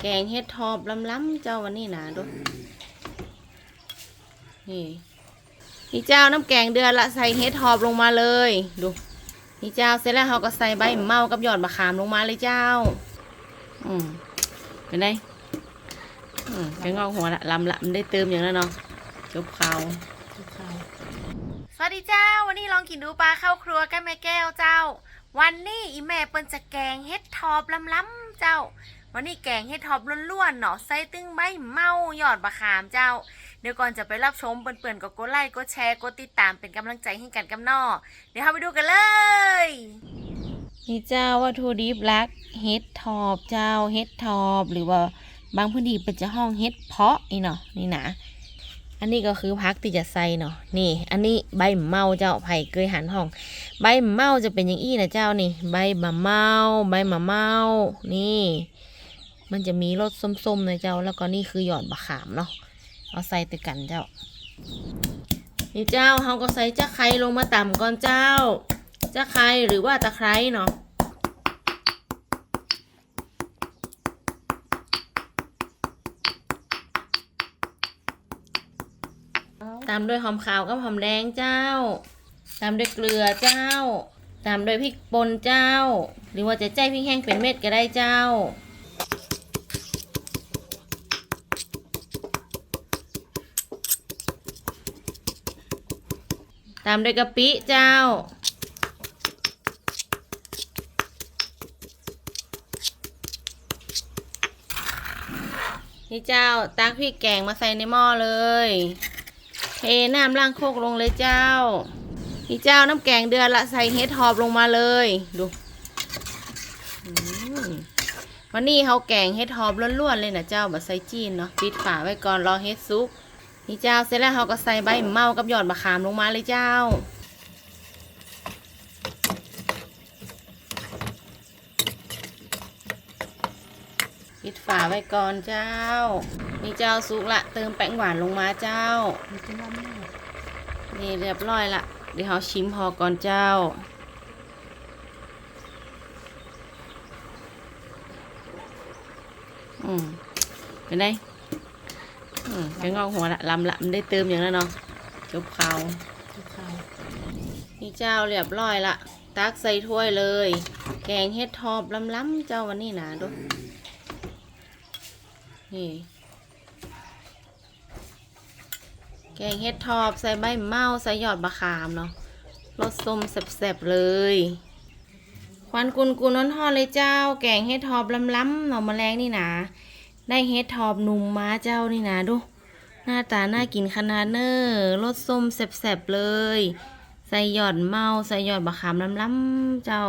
แกงเฮ็ดทอบล้ำๆเจ้าวันนี้นะดูนี่นี่เจ้าน้ำแกงเดือนละใส่เฮ็ดทอบลงมาเลยดูนี่เจ้าเสร็จแล้วเราก็ใส่ใบเมากับยอดมะขามลงมาเลยเจ้า อืมเป็นไงอืมแกงงอกหัวละลำละมันได้เติมอย่างนั้นเนาะจบเข่าสวัสดีเจ้า วันนี้ลองกินดูปลาเข้าครัวกันแม่แก้วเจ้า วันนี้อีแม่เปิ้นจะแกงเฮ็ดทอบล้ำๆเจ้า วันนี้แกงเฮ็ดทอบล้วนๆเนาะใส่ตึ้งใบเมาหยอดบะขามเจ้า เดี๋ยวก่อนจะไปรับชมเปิ่นๆก็กดไลค์กดแชร์กดติดตามเป็นกำลังใจให้กันกับนอเดี๋ยวเราไปดูกันเลย นี่เจ้าวัตถุดิบหลักเฮ็ดท็อบเจ้าเฮ็ดท็อบหรือว่าบางพื้นที่เป็นจะห้องเฮ็ดเพาะนี่เนาะนี่นะอันนี้ก็คือพักที่จะใส่เนาะนี่ อันนี้ใบเมาเจ้าไผ่เคยหันห้อง ใบเมาจะเป็นอย่างอี้นะเจ้านี่ ใบมะเมา ใบมะเมา นี่ มันจะมีรสส้มๆนะเจ้า แล้วก็นี่คือหยอดบะขามเนาะ เอาใส่ติดกันเจ้า นี่เจ้าเขาก็ใส่จะไคร้ลงมาต่ำก่อนเจ้า จะไคร้หรือว่าตะไคร้เนาะตามด้วยหอมขาวกับหอมแดงเจ้า ตามด้วยเกลือเจ้า ตามด้วยพริกป่นเจ้า หรือว่าจะใจพริกแห้งเป็นเม็ดก็ได้เจ้า ตามด้วยกะปิเจ้า นี่เจ้าตักพริกแกงมาใส่ในหม้อเลยเทน้ำล้างโคกลงเลยเจ้า นี่เจ้าน้ำแกงเดือนละใส่เฮ็ดทอบลงมาเลย ดูวันนี้เขาแกงเฮ็ดทอบล้วนๆเลยนะเจ้าแบบใส่จีนเนาะปิดฝาไว้ก่อนรอเฮ็ดซุป นี่เจ้าเสร็จแล้วเขาก็ใส่ใบเมากับยอดมะขามลงมาเลยเจ้า ปิดฝาไว้ก่อนเจ้า นี่เจ้าสุกละเติมแป้งหวานลงมาเจ้า นี่เรียบร้อยละเดี๋ยวเราชิมพอก่อนเจ้าอืมเป็นไง แกงงอกหัวละลำละมันได้เติมอย่างนั้นเนาะจบข่าวนี่เจ้าเรียบร้อยละ ตักใส่ถ้วยเลย แกงเฮ็ดทอบล้ำๆเจ้าวันนี้นะดูนี่แกงเฮ็ดทอบใส่ใบเมาใส่ยอดบะขามเนาะรสส้มแซ่บๆเลย ควันกุนกุนน้อนทอดเลยเจ้า แกงเฮ็ดทอบล้ำๆหน่อแมลงนี่นะ ได้เฮ็ดทอบหนุ่มม้าเจ้านี่นะดู หน้าตาน่ากินขนาดเนอรสส้มแสบๆเลย ใส่หยอดเมาใส่หยอดบะขามล้ำๆเจ้า